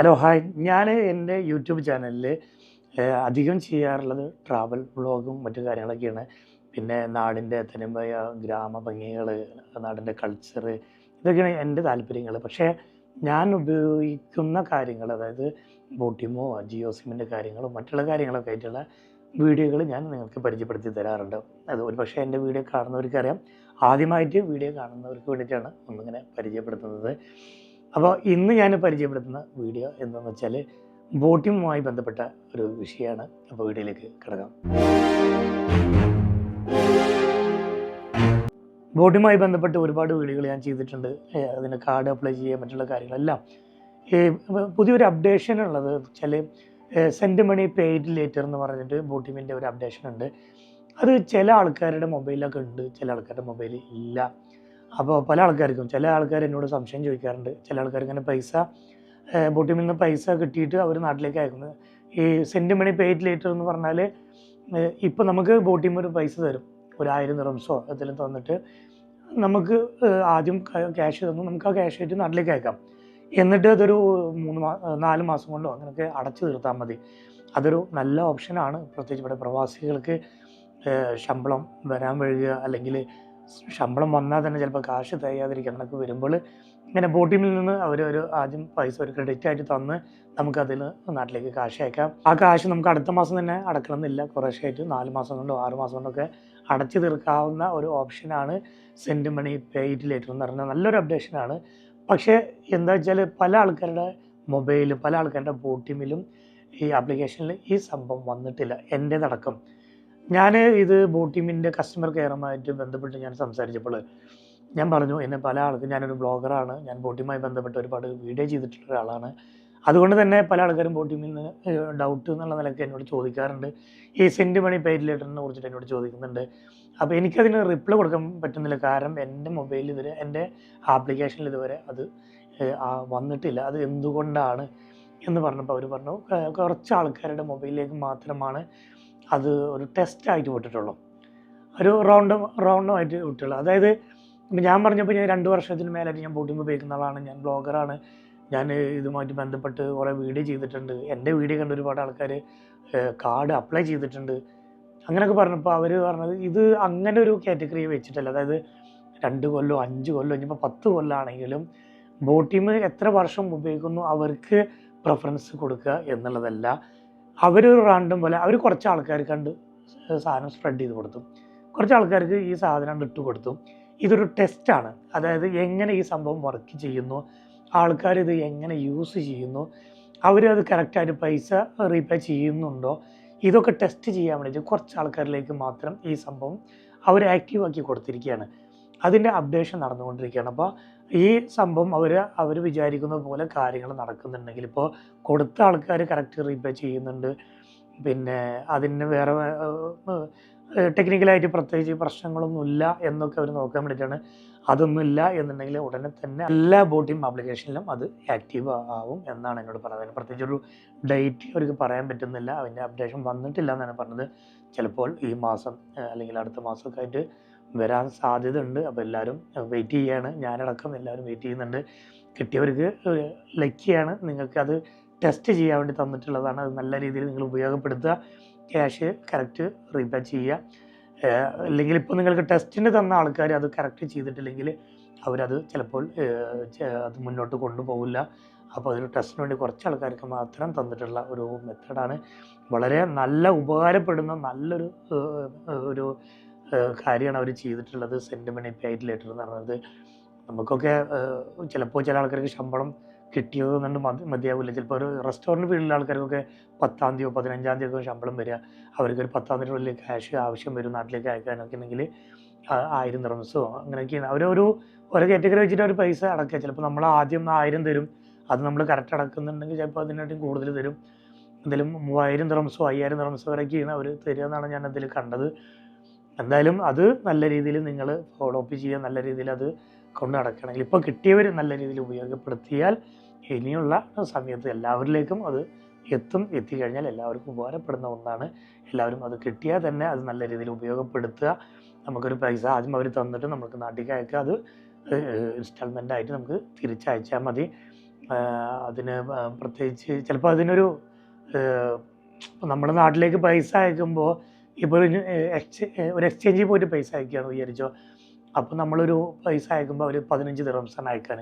Hello hi ഞാൻ എന്റെ YouTube ചാനലിൽ അധികം ചെയ്യാറുള്ളത് ട്രാവൽ വ്ളോഗും മറ്റു കാര്യങ്ങളൊക്കെയാണ്. പിന്നെ നാടിന്റെ തനിമയ ഗ്രാമ ഭംഗികൾ നാടിന്റെ കൾച്ചർ ഇതൊക്കെയാണ് എന്റെ താല്പര്യങ്ങൾ പക്ഷേ ഞാൻ ഉപയോഗിക്കുന്ന കാര്യങ്ങൾ അതായത് ബോട്ടിമോ ജിയോ സിമ്മിന്റെ കാര്യങ്ങളും മറ്റുള്ള കാര്യങ്ങളൊക്കെ ആയിട്ടുള്ള വീഡിയോകൾ ഞാൻ നിങ്ങൾക്ക് പരിചയപ്പെടുത്തി തരാറുണ്ട്. അത് ഒരു പക്ഷേ എന്റെ വീഡിയോ കാണുന്നവർക്കറിയാം. ആദ്യമായിട്ട് വീഡിയോ കാണുന്നവർക്ക് വേണ്ടിയിട്ടാണ് ഒന്നിങ്ങനെ പരിചയപ്പെടുത്തുന്നത്. അപ്പോൾ ഇന്ന് ഞാൻ പരിചയപ്പെടുത്തുന്ന വീഡിയോ എന്താണെന്ന് വെച്ചാൽ ബോട്ടിങ്ങുമായി ബന്ധപ്പെട്ട ഒരു വിഷയമാണ്. അപ്പോൾ വീഡിയോയിലേക്ക് കിടക്കാം. ബോട്ടിങ്ങുമായി ബന്ധപ്പെട്ട് ഒരുപാട് വീഡിയോകൾ ഞാൻ ചെയ്തിട്ടുണ്ട്. അതിന് കാർഡ് അപ്ലൈ ചെയ്യുക മറ്റുള്ള കാര്യങ്ങളെല്ലാം. ഈ പുതിയൊരു അപ്ഡേഷൻ ഉള്ളത് വെച്ചാൽ സെന്റ് മണി പെയ്ഡ് ലേറ്റർ എന്ന് പറഞ്ഞിട്ട് ബോട്ടിമിന്റെ ഒരു അപ്ഡേഷൻ ഉണ്ട് അത് ചില ആൾക്കാരുടെ മൊബൈലൊക്കെ ഉണ്ട്. ചില ആൾക്കാരുടെ മൊബൈൽ ഇല്ല. അപ്പോൾ പല ആൾക്കാർക്കും. ചില ആൾക്കാർ എന്നോട് സംശയം ചോദിക്കാറുണ്ട്. ചില ആൾക്കാർ ഇങ്ങനെ പൈസ ബോട്ടിമിൽ നിന്ന് പൈസ കിട്ടിയിട്ട് അവർ നാട്ടിലേക്ക് അയക്കുന്നത്. ഈ സെന്റ് മണി പേറ്റ് ലേറ്റർ എന്ന് പറഞ്ഞാൽ ഇപ്പം നമുക്ക് ബോട്ടിമിൽ ഒരു പൈസ തരും. ഒരു ആയിരം നിറംസോ എന്തെങ്കിലും തന്നിട്ട് നമുക്ക് ആദ്യം ക്യാഷ് തന്നു. നമുക്ക് ആ ക്യാഷ് ആയിട്ട് നാട്ടിലേക്ക് അയക്കാം. എന്നിട്ട് അതൊരു മൂന്ന് മാസം നാല് മാസം കൊണ്ടോ അങ്ങനെയൊക്കെ അടച്ചു തീർത്താൽ മതി. അതൊരു നല്ല ഓപ്ഷനാണ്. പ്രത്യേകിച്ച് ഇവിടെ പ്രവാസികൾക്ക് ശമ്പളം വരാൻ വഴുകുക അല്ലെങ്കിൽ ശമ്പളം വന്നാൽ തന്നെ ചിലപ്പോൾ കാശ് തികയാതിരിക്കുക കണക്ക് വരുമ്പോൾ ഇങ്ങനെ ബോട്ടിമിൽ നിന്ന് അവർ ഒരു ആദ്യം പൈസ ഒരു ക്രെഡിറ്റ് ആയിട്ട് തന്ന് നമുക്കതിൽ നാട്ടിലേക്ക് കാശ് അയക്കാം. ആ കാശ് നമുക്ക് അടുത്ത മാസം തന്നെ അടക്കണമെന്നില്ല കുറേശ്ശായിട്ട് നാല് മാസം കൊണ്ടോ ആറ് മാസം കൊണ്ടൊക്കെ അടച്ചു തീർക്കാവുന്ന ഒരു ഓപ്ഷനാണ് സെൻഡ് മണി പെയ്ഡ് ലേറ്റർ എന്ന് പറഞ്ഞാൽ നല്ലൊരു അപ്ഡേഷനാണ് പക്ഷേ എന്താ വെച്ചാൽ പല ആൾക്കാരുടെ മൊബൈലും പല ആൾക്കാരുടെ ബോട്ടിമിലും ഈ ആപ്ലിക്കേഷനിൽ ഈ സംഭവം വന്നിട്ടില്ല. എന്റേതടക്കം ഞാൻ ഇത് ബോട്ടിമിന്റെ കസ്റ്റമർ കെയറുമായിട്ട് ബന്ധപ്പെട്ട് ഞാൻ സംസാരിച്ചപ്പോൾ ഞാൻ പറഞ്ഞു എന്നെ പല ആൾക്കും ഞാനൊരു ബ്ലോഗറാണ് ഞാൻ ബോട്ടിയുമായി ബന്ധപ്പെട്ട് ഒരുപാട് വീഡിയോ ചെയ്തിട്ടുള്ള ഒരാളാണ്. അതുകൊണ്ട് തന്നെ പല ആൾക്കാരും ബോട്ടിമിൽ നിന്ന് ഡൗട്ട് എന്നുള്ള നിലയ്ക്ക് എന്നോട് ചോദിക്കാറുണ്ട്. ഈ സെന്റ് മണി പേര് ലെറ്ററിനെ കുറിച്ചിട്ട് എന്നോട് ചോദിക്കുന്നുണ്ട്. അപ്പോൾ എനിക്കതിന് റിപ്ലൈ കൊടുക്കാൻ പറ്റുന്നില്ല. കാരണം എന്റെ മൊബൈലിൽ ഇതുവരെ എന്റെ ആപ്ലിക്കേഷനിൽ ഇതുവരെ അത് വന്നിട്ടില്ല. അത് എന്തുകൊണ്ടാണ് എന്ന് പറഞ്ഞപ്പോൾ അവർ പറഞ്ഞു കുറച്ച് ആൾക്കാരുടെ മൊബൈലിലേക്ക് മാത്രമാണ് അത് ഒരു ടെസ്റ്റായിട്ട് വിട്ടിട്ടുള്ളൂ. ഒരു റൗണ്ട് റൗണ്ടും ആയിട്ട് വിട്ടുള്ളൂ അതായത് ഇപ്പം ഞാൻ പറഞ്ഞപ്പോൾ ഞാൻ രണ്ട് വർഷത്തിന് മേലായിട്ട് ഞാൻ ബോട്ടിംഗ് ഉപയോഗിക്കുന്ന ആളാണ്. ഞാൻ ബ്ലോഗറാണ് ഞാൻ ഇതുമായിട്ട് ബന്ധപ്പെട്ട് കുറേ വീഡിയോ ചെയ്തിട്ടുണ്ട്. എന്റെ വീഡിയോ കണ്ട ഒരുപാട് ആൾക്കാർ കാർഡ് അപ്ലൈ ചെയ്തിട്ടുണ്ട്. അങ്ങനെയൊക്കെ പറഞ്ഞപ്പോൾ അവർ പറഞ്ഞത് ഇത് അങ്ങനെ ഒരു കാറ്റഗറി വെച്ചിട്ടല്ല. അതായത് രണ്ട് കൊല്ലോ അഞ്ച് കൊല്ലോ ഇനിയിപ്പോൾ പത്ത് കൊല്ലമാണെങ്കിലും ബോട്ടിം എത്ര വർഷം ഉപയോഗിക്കുന്നു അവർക്ക് പ്രിഫറൻസ് കൊടുക്കുക എന്നുള്ളതല്ല. അവരൊരു റാൻഡം പോലെ അവർ കുറച്ച് ആൾക്കാർ കണ്ട് സാധനം സ്പ്രെഡ് ചെയ്ത് കൊടുത്തു. കുറച്ച് ആൾക്കാർക്ക് ഈ സാധനം ഇട്ട് കൊടുത്തു. ഇതൊരു ടെസ്റ്റാണ് അതായത് എങ്ങനെ ഈ സംഭവം വർക്ക് ചെയ്യുന്നു ആൾക്കാർ ഇത് എങ്ങനെ യൂസ് ചെയ്യുന്നു അവരത് കറക്റ്റായിട്ട് പൈസ റീപേ ചെയ്യുന്നുണ്ടോ ഇതൊക്കെ ടെസ്റ്റ് ചെയ്യാൻ വേണ്ടിയിട്ട് കുറച്ച് ആൾക്കാരിലേക്ക് മാത്രം ഈ സംഭവം അവർ ആക്റ്റീവാക്കി കൊടുത്തിരിക്കുകയാണ്. അതിന്റെ അപ്ഡേഷൻ നടന്നുകൊണ്ടിരിക്കുകയാണ്. അപ്പോൾ ഈ സംഭവം അവർ അവർ വിചാരിക്കുന്ന പോലെ കാര്യങ്ങൾ നടക്കുന്നുണ്ടെങ്കിൽ ഇപ്പോൾ കൊടുത്ത ആൾക്കാർ കറക്റ്റ് റീപേ ചെയ്യുന്നുണ്ട്. പിന്നെ അതിന് വേറെ ടെക്നിക്കലായിട്ട് പ്രത്യേകിച്ച് പ്രശ്നങ്ങളൊന്നുമില്ല എന്നൊക്കെ അവർ നോക്കാൻ വേണ്ടിയിട്ടാണ്. അതൊന്നുമില്ല എന്നുണ്ടെങ്കിൽ ഉടനെ തന്നെ എല്ലാ ബോട്ടിംഗ് ആപ്ലിക്കേഷനിലും അത് ആക്റ്റീവ് ആവും എന്നാണ് എന്നോട് പറഞ്ഞത് പ്രത്യേകിച്ച് ഒരു ഡേറ്റ് അവർക്ക് പറയാൻ പറ്റുന്നില്ല. അതിന്റെ അപ്ഡേഷൻ വന്നിട്ടില്ല എന്നാണ് പറഞ്ഞത്. ചിലപ്പോൾ ഈ മാസം അല്ലെങ്കിൽ അടുത്ത മാസമൊക്കെ ആയിട്ട് വരാൻ സാധ്യത ഉണ്ട് അപ്പോൾ എല്ലാവരും വെയിറ്റ് ചെയ്യാണ്. ഞാനടക്കം എല്ലാവരും വെയിറ്റ് ചെയ്യുന്നുണ്ട്. കിട്ടിയവർക്ക് ലക്കിയാണ് നിങ്ങൾക്ക് അത് ടെസ്റ്റ് ചെയ്യാൻ വേണ്ടി തന്നിട്ടുള്ളതാണ്. അത് നല്ല രീതിയിൽ നിങ്ങൾ ഉപയോഗപ്പെടുത്തുക. ക്യാഷ് കറക്റ്റ് റീപേ ചെയ്യുക. അല്ലെങ്കിൽ ഇപ്പോൾ നിങ്ങൾക്ക് ടെസ്റ്റിന് തന്ന ആൾക്കാർ അത് കറക്റ്റ് ചെയ്തിട്ടില്ലെങ്കിൽ അവരത് ചിലപ്പോൾ അത് മുന്നോട്ട് കൊണ്ടുപോകില്ല. അപ്പോൾ അതൊരു ടെസ്റ്റിന് വേണ്ടി കുറച്ച് ആൾക്കാർക്ക് മാത്രം തന്നിട്ടുള്ള ഒരു മെത്തേഡാണ് വളരെ നല്ല ഉപകാരപ്പെടുന്ന നല്ലൊരു ഒരു കാര്യമാണ് അവർ ചെയ്തിട്ടുള്ളത് സെന്റ് മണി പെയ്ഡ് ലെറ്റർ എന്ന് പറയുന്നത് നമുക്കൊക്കെ ചിലപ്പോൾ ചില ആൾക്കാർക്ക് ശമ്പളം കിട്ടിയത് കൊണ്ട് മതി മതിയാവില്ല ചിലപ്പോൾ ഒരു റെസ്റ്റോറന്റ് ഫീൽഡിലെ ആൾക്കാർക്കൊക്കെ പത്താം തീയതിയോ പതിനഞ്ചാം തീയതി ഒക്കെ ശമ്പളം വരിക. അവർക്ക് ഒരു പത്താം തീയതിയുള്ളിൽ ക്യാഷ് ആവശ്യം വരും നാട്ടിലേക്ക് അയക്കാനൊക്കെ ഉണ്ടെങ്കിൽ ആയിരം ദിറംസോ അങ്ങനെയൊക്കെയാണ്. അവരൊരു ഓരോ കാറ്റഗറി വെച്ചിട്ട് അവർ പൈസ അടക്കുക. ചിലപ്പോൾ നമ്മൾ ആദ്യം ആയിരം തരും. അത് നമ്മൾ കറക്റ്റ് അടക്കുന്നുണ്ടെങ്കിൽ ചിലപ്പോൾ അതിനായിട്ടും കൂടുതൽ തരും. എന്തെങ്കിലും മൂവായിരം ദിറംസോ അയ്യായിരം ദിറംസോ വരെയൊക്കെയാണ് അവർ തരിക എന്നാണ് ഞാൻ അതിൽ കണ്ടത്. എന്തായാലും അത് നല്ല രീതിയിൽ നിങ്ങൾ ഫോളോ അപ്പ് ചെയ്യുക നല്ല രീതിയിൽ അത് കൊണ്ട് നടക്കണമെങ്കിൽ ഇപ്പോൾ കിട്ടിയവർ നല്ല രീതിയിൽ ഉപയോഗപ്പെടുത്തിയാൽ ഇനിയുള്ള സമയത്ത് എല്ലാവരിലേക്കും അത് എത്തും എത്തിക്കഴിഞ്ഞാൽ എല്ലാവർക്കും ഉപകാരപ്പെടുന്ന ഒന്നാണ്. എല്ലാവരും അത് കിട്ടിയാൽ തന്നെ അത് നല്ല രീതിയിൽ ഉപയോഗപ്പെടുത്തുക. നമുക്കൊരു പൈസ ആദ്യം അവർ തന്നിട്ട് നമുക്ക് നാട്ടിലേക്ക് അയക്കുക അത് ഇൻസ്റ്റാൾമെന്റ് ആയിട്ട് നമുക്ക് തിരിച്ചയച്ചാൽ മതി. അതിന് പ്രത്യേകിച്ച് ചിലപ്പോൾ അതിനൊരു നമ്മുടെ നാട്ടിലേക്ക് പൈസ അയക്കുമ്പോൾ ഇപ്പോൾ ഒരു ഒരു എക്സ്ചേഞ്ചിൽ പോയിട്ട് പൈസ അയക്കുകയാണ് വിചാരിച്ചോ അപ്പോൾ നമ്മളൊരു പൈസ അയക്കുമ്പോൾ അവർ പതിനഞ്ച് ദിറംസാണ് അയക്കാൻ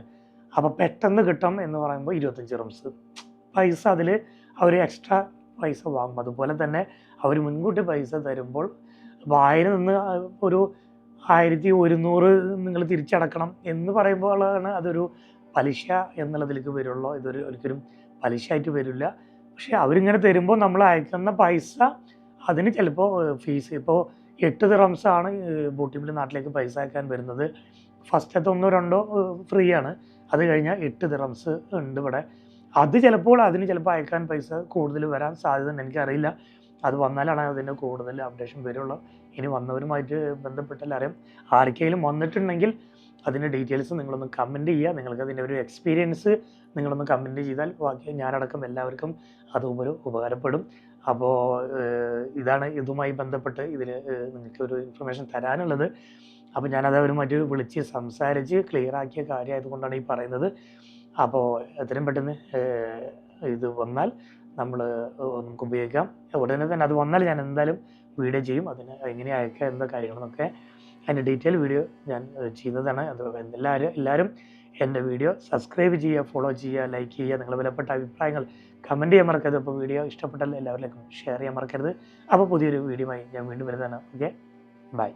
അപ്പോൾ പെട്ടെന്ന് കിട്ടും എന്ന് പറയുമ്പോൾ ഇരുപത്തഞ്ച് ദിറംസ് പൈസ അതിൽ അവർ എക്സ്ട്രാ പൈസ വാങ്ങും. അതുപോലെ തന്നെ അവർ മുൻകൂട്ടി പൈസ തരുമ്പോൾ വായന നിന്ന് ഒരു ആയിരത്തി ഒരുന്നൂറ് നിങ്ങൾ തിരിച്ചടക്കണം എന്ന് പറയുമ്പോഴാണ് അതൊരു പലിശ എന്നുള്ളതിലേക്ക് വരുള്ളൂ. ഇതൊരു ഒരിക്കലും പലിശയായിട്ട് വരില്ല. പക്ഷേ അവരിങ്ങനെ തരുമ്പോൾ നമ്മൾ അയക്കുന്ന പൈസ അതിന് ചിലപ്പോൾ ഫീസ്. ഇപ്പോൾ എട്ട് ദിറംസാണ് ബോട്ടിമിൽ നാട്ടിലേക്ക് പൈസ അയക്കാൻ വരുന്നത്. ഫസ്റ്റത്തെ ഒന്നോ രണ്ടോ ഫ്രീ ആണ് അത് കഴിഞ്ഞാൽ എട്ട് ദിറംസ് ഉണ്ട് ഇവിടെ. അത് ചിലപ്പോൾ അതിന് ചിലപ്പോൾ അയക്കാൻ പൈസ കൂടുതൽ വരാൻ സാധ്യത എനിക്കറിയില്ല. അത് വന്നാലാണ് അതിന്റെ കൂടുതൽ അപ്ഡേഷൻ വരുള്ളൂ. ഇനി വന്നവരുമായിട്ട് ബന്ധപ്പെട്ട എല്ലാവരും ആർക്കെങ്കിലും വന്നിട്ടുണ്ടെങ്കിൽ അതിന്റെ ഡീറ്റെയിൽസ് നിങ്ങളൊന്ന് കമന്റ് ചെയ്യുക. നിങ്ങൾക്ക് അതിന്റെ ഒരു എക്സ്പീരിയൻസ് നിങ്ങളൊന്ന് കമന്റ് ചെയ്താൽ ബാക്കി ഞാനടക്കം എല്ലാവർക്കും അത് ഒരു ഉപകാരപ്പെടും. അപ്പോൾ ഇതാണ് ഇതുമായി ബന്ധപ്പെട്ട് ഇതിൽ നിങ്ങൾക്ക് ഒരു ഇൻഫർമേഷൻ തരാനുള്ളത്. അപ്പോൾ ഞാനത് അവരുമായിട്ട് വിളിച്ച് സംസാരിച്ച് ക്ലിയർ ആക്കിയ കാര്യമായതുകൊണ്ടാണ് ഈ പറയുന്നത്. അപ്പോൾ എത്രയും പെട്ടെന്ന് ഇത് വന്നാൽ നമ്മൾ നമുക്ക് ഉപയോഗിക്കാം. ഉടനെ തന്നെ അത് വന്നാൽ ഞാൻ എന്തായാലും വീഡിയോ ചെയ്യും. അതിന് എങ്ങനെ എന്താ കാര്യങ്ങളെന്നൊക്കെ അതിന്റെ ഡീറ്റെയിൽ വീഡിയോ ഞാൻ ചെയ്യുന്നതാണ്. അത് എല്ലാവരും എല്ലാവരും എന്റെ വീഡിയോ സബ്സ്ക്രൈബ് ചെയ്യുക ഫോളോ ചെയ്യുക ലൈക്ക് ചെയ്യുക. നിങ്ങളുടെ വിലപ്പെട്ട അഭിപ്രായങ്ങൾ കമന്റ് ചെയ്യാൻ മറക്കരുത്. അപ്പോൾ വീഡിയോ ഇഷ്ടപ്പെട്ടാൽ എല്ലാവരിലേക്കും ഷെയർ ചെയ്യാൻ മറക്കരുത്. അപ്പോൾ പുതിയൊരു വീഡിയോയുമായി ഞാൻ വീണ്ടും വരുന്നതാണ്. Okay bye